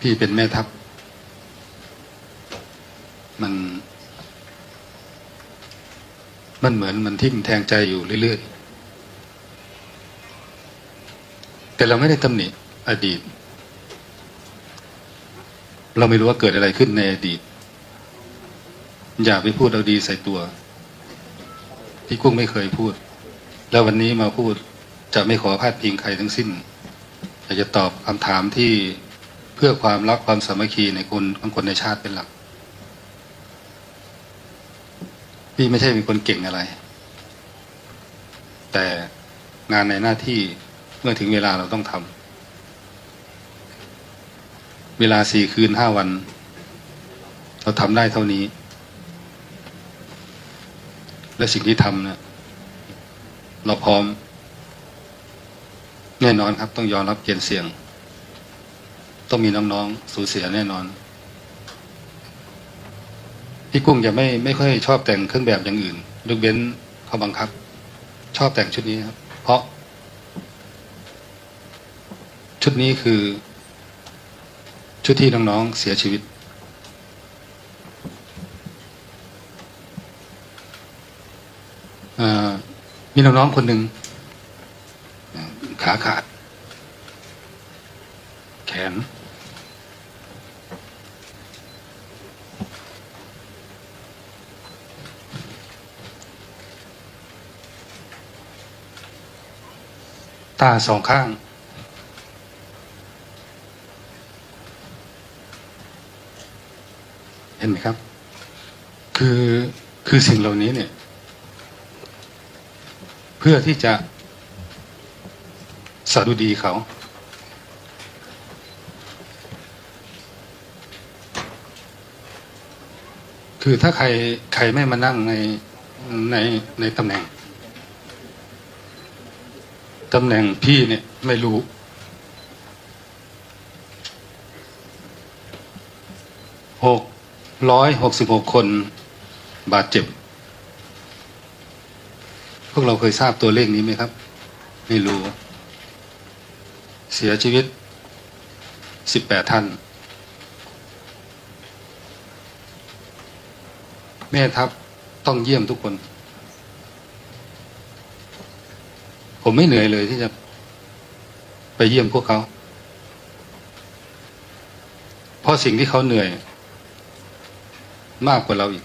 พี่เป็นแม่ทัพ มัน มันเหมือนมันทิ่มแทงใจอยู่เรื่อยๆ แต่เราไม่ได้ตำหนิอดีต เราไม่รู้ว่าเกิดอะไรขึ้นในอดีต อย่าไปพูดเอาดีใส่ตัว พี่กุ้งไม่เคยพูด แล้ววันนี้มาพูดจะไม่ขอพาดพิงใครทั้งสิ้นอยากจะตอบคำถามที่ พื่อความรักความสามัคคีในคนของคนในชาติเป็นหลัก พี่ไม่ใช่เป็นคนเก่งอะไร แต่งานในหน้าที่เมื่อถึงเวลาเราต้องทำเวลาสี่คืนห้าวัน เราทำได้เท่านี้ และสิ่งที่ทำเนี่ยเราพร้อม แน่นอนครับต้องยอมรับเกียรติเสี่ยง ต้องมีน้องๆสูญเสียแน่นอน พี่กุ้งจะไม่ไม่ค่อยชอบแต่งเครื่องแบบอย่างอื่นยกเว้นเขาบังคับ ชอบแต่งชุดนี้ครับ เพราะ ชุดนี้คือ ชุดที่น้องๆเสียชีวิต มีน้องๆคนหนึ่งขาขาด แขน ตาสองข้าง เห็นไหมครับ คือคือสิ่งเหล่านี้เนี่ย เพื่อที่จะสดุดีเขา คือถ้าใครใครไม่มานั่งในในในตำแหน่ง ตำแหน่งพี่เนี่ยไม่รู้ หกร้อยหกสิบหกคนบาดเจ็บ พวกเราเคยทราบตัวเลขนี้ไหมครับ ไม่รู้ เสียชีวิตสิบแปดท่าน แม่ทัพต้องเยี่ยมทุกคน ผมไม่เหนื่อยเลยที่จะ ไปเยี่ยมพวกเขา เพราะสิ่งที่เขาเหนื่อย มากกว่าเราอีก